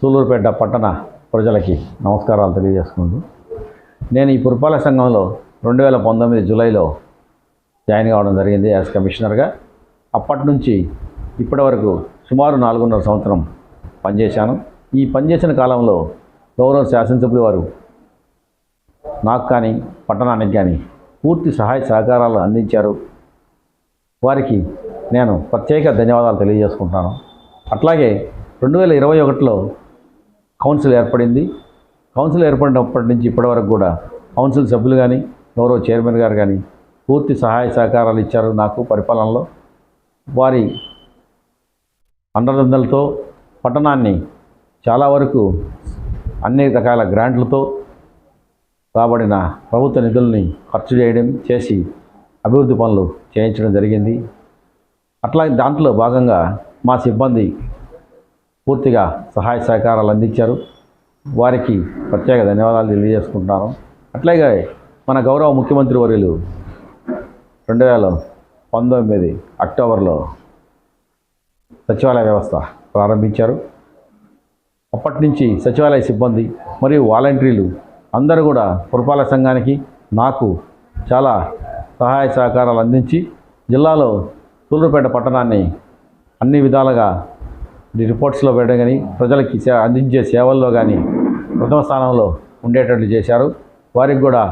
సూలూరుపేట పట్టణ ప్రజలకి నమస్కారాలు తెలియజేసుకుంటూ నేను ఈ పురపాలక సంఘంలో రెండు వేల పంతొమ్మిది జూలైలో జాయిన్ కావడం జరిగింది యాజ్ కమిషనర్గా. అప్పటి నుంచి ఇప్పటి వరకు సుమారు నాలుగున్నర సంవత్సరం పనిచేశాను. ఈ పనిచేసిన కాలంలో గౌరవ శాసనసభ్యులు వారు నాకు కానీ పట్టణానికి కానీ పూర్తి సహాయ సహకారాలు అందించారు. వారికి నేను ప్రత్యేక ధన్యవాదాలు తెలియజేసుకుంటాను అట్లాగే రెండు వేల ఇరవై ఒకటిలో కౌన్సిల్ ఏర్పడింది. కౌన్సిల్ ఏర్పడినప్పటి నుంచి ఇప్పటి వరకు కూడా కౌన్సిల్ సభ్యులు కానీ గౌరవ చైర్మన్ గారు కానీ పూర్తి సహాయ సహకారాలు ఇచ్చారు నాకు పరిపాలనలో. వారి అండదండలతో పట్టణాన్ని చాలా వరకు అన్ని రకాల గ్రాంట్లతో రాబడిన ప్రభుత్వ నిధుల్ని ఖర్చు చేయడం చేసి అభివృద్ధి పనులు చేయించడం జరిగింది. అట్లాగే దాంట్లో భాగంగా మా సిబ్బంది పూర్తిగా సహాయ సహకారాలు అందించారు. వారికి ప్రత్యేక ధన్యవాదాలు తెలియజేసుకుంటున్నాను. అట్లాగే మన గౌరవ ముఖ్యమంత్రి వర్యులు రెండు వేల పంతొమ్మిది అక్టోబర్లో సచివాలయ వ్యవస్థ ప్రారంభించారు. అప్పటి నుంచి సచివాలయ సిబ్బంది మరియు వాలంటీర్లు అందరూ కూడా పురపాలక సంఘానికి నాకు చాలా సహాయ సహకారాలు అందించి జిల్లాలో సూళ్ళూరుపేట పట్టణాన్ని అన్ని విధాలుగా రిపోర్ట్స్లో పెట్టడం కానీ ప్రజలకి సే అందించే సేవల్లో కానీ ప్రథమ స్థానంలో ఉండేటట్లు చేశారు. వారికి కూడా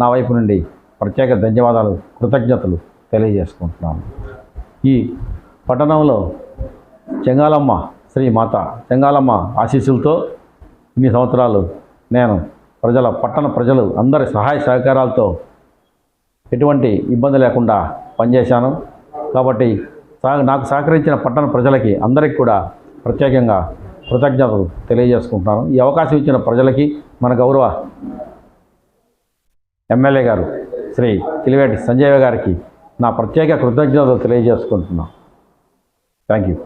నా వైపు నుండి ప్రత్యేక ధన్యవాదాలు కృతజ్ఞతలు తెలియజేసుకుంటున్నాను. ఈ పట్టణంలో చెంగాలమ్మ శ్రీ మాత చెంగాలమ్మ ఆశీస్సులతో ఇన్ని సంవత్సరాలు నేను ప్రజల పట్టణ ప్రజలు అందరి సహాయ సహకారాలతో ఎటువంటి ఇబ్బంది లేకుండా పనిచేశాను. కాబట్టి నాకు సహకరించిన పట్టణ ప్రజలకి అందరికీ కూడా ప్రత్యేకంగా కృతజ్ఞతలు తెలియజేసుకుంటున్నాను. ఈ అవకాశం ఇచ్చిన ప్రజలకి మన గౌరవ ఎమ్మెల్యే గారు శ్రీ కిలివేటి సంజయ్ గారికి నా ప్రత్యేక కృతజ్ఞతలు తెలియజేసుకుంటున్నాను. Thank you.